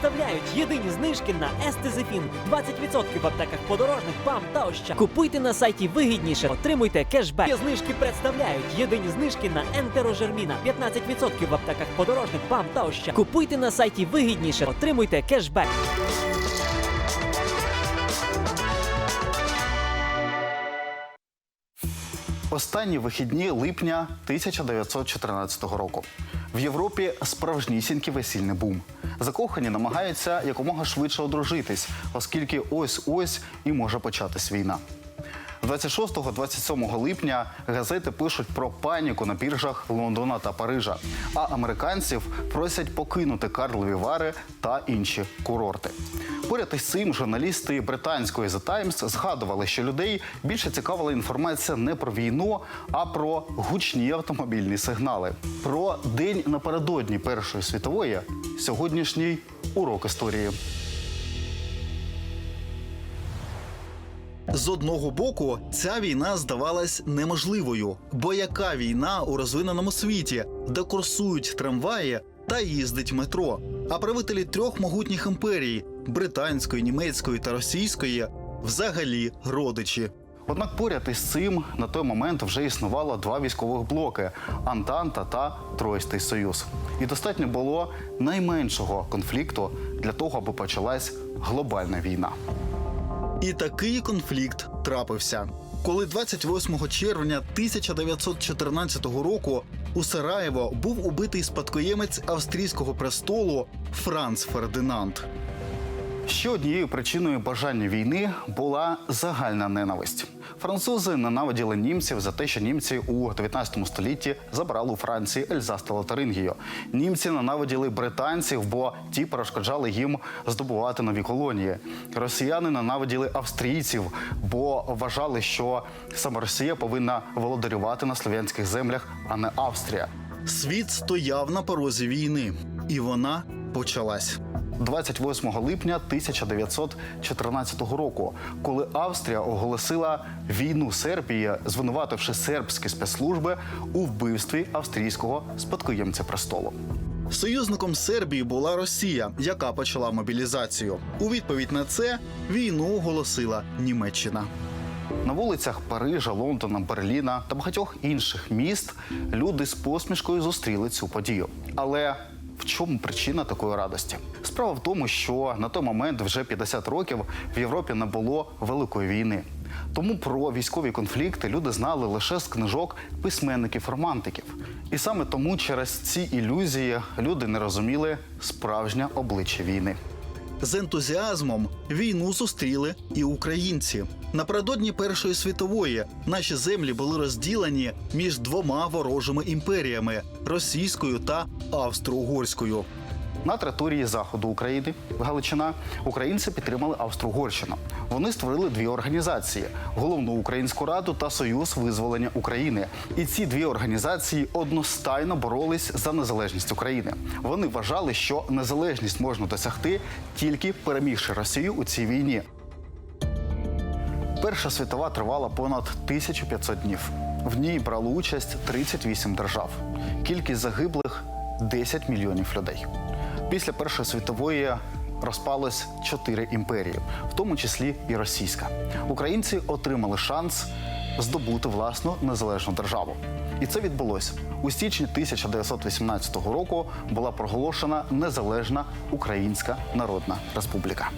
представляють єдині знижки на Естезефін. 20% в аптеках подорожних, ПАМ та Ощад. Купуйте на сайті вигідніше, отримуйте кешбек. Знижки представляють єдині знижки на ентерожерміна. 15% в аптеках подорожних, ПАМ та Ощад. Купуйте на сайті вигідніше, отримуйте кешбек. Останні вихідні липня 1914 року. В Європі справжнісінький весільний бум. Закохані намагаються якомога швидше одружитись, оскільки ось-ось і може початись війна. 26-27 липня газети пишуть про паніку на біржах Лондона та Парижа, а американців просять покинути Карлові Вари та інші курорти. Поряд із цим журналісти британської The Times згадували, що людей більше цікавила інформація не про війну, а про гучні автомобільні сигнали. Про день напередодні Першої світової сьогоднішній урок історії. З одного боку, ця війна здавалась неможливою, бо яка війна у розвиненому світі, де курсують трамваї та їздить метро, а правителі трьох могутніх імперій британської, німецької та російської взагалі родичі. Однак поряд із цим на той момент вже існувало два військових блоки Антанта та Тройстий Союз. І достатньо було найменшого конфлікту для того, аби почалась глобальна війна. І такий конфлікт трапився. Коли 28 червня 1914 року у Сараєво був убитий спадкоємець австрійського престолу Франц Фердинанд. Ще однією причиною бажання війни була загальна ненависть. Французи ненавиділи німців за те, що німці у 19 столітті забрали у Франції Ельзас та Лотарингію. Німці ненавиділи британців, бо ті перешкоджали їм здобувати нові колонії. Росіяни ненавиділи австрійців, бо вважали, що саме Росія повинна володарювати на слов'янських землях, а не Австрія. Світ стояв на порозі війни, і вона почалась. 28 липня 1914 року, коли Австрія оголосила війну Сербії, звинувативши сербські спецслужби у вбивстві австрійського спадкоємця престолу. Союзником Сербії була Росія, яка почала мобілізацію. У відповідь на це війну оголосила Німеччина. На вулицях Парижа, Лондона, Берліна та багатьох інших міст люди з посмішкою зустріли цю подію. Але в чому причина такої радості? Справа в тому, що на той момент вже 50 років в Європі не було великої війни. Тому про військові конфлікти люди знали лише з книжок письменників-романтиків. І саме тому через ці ілюзії люди не розуміли справжнє обличчя війни. З ентузіазмом війну зустріли і українці. Напередодні Першої світової наші землі були розділені між двома ворожими імперіями російською та австро-угорською. На території заходу України Галичина українці підтримали Австро-Угорщину. Вони створили дві організації: головну українську раду та Союз визволення України. І ці дві організації одностайно боролись за незалежність України. Вони вважали, що незалежність можна досягти тільки перемігши Росію у цій війні. Перша світова тривала понад 1500 днів. В ній брали участь 38 держав. Кількість загиблих 10 мільйонів людей. Після Першої світової розпалось чотири імперії, в тому числі і російська. Українці отримали шанс здобути власну незалежну державу. І це відбулося у січні 1918 року. Була проголошена незалежна Українська Народна Республіка.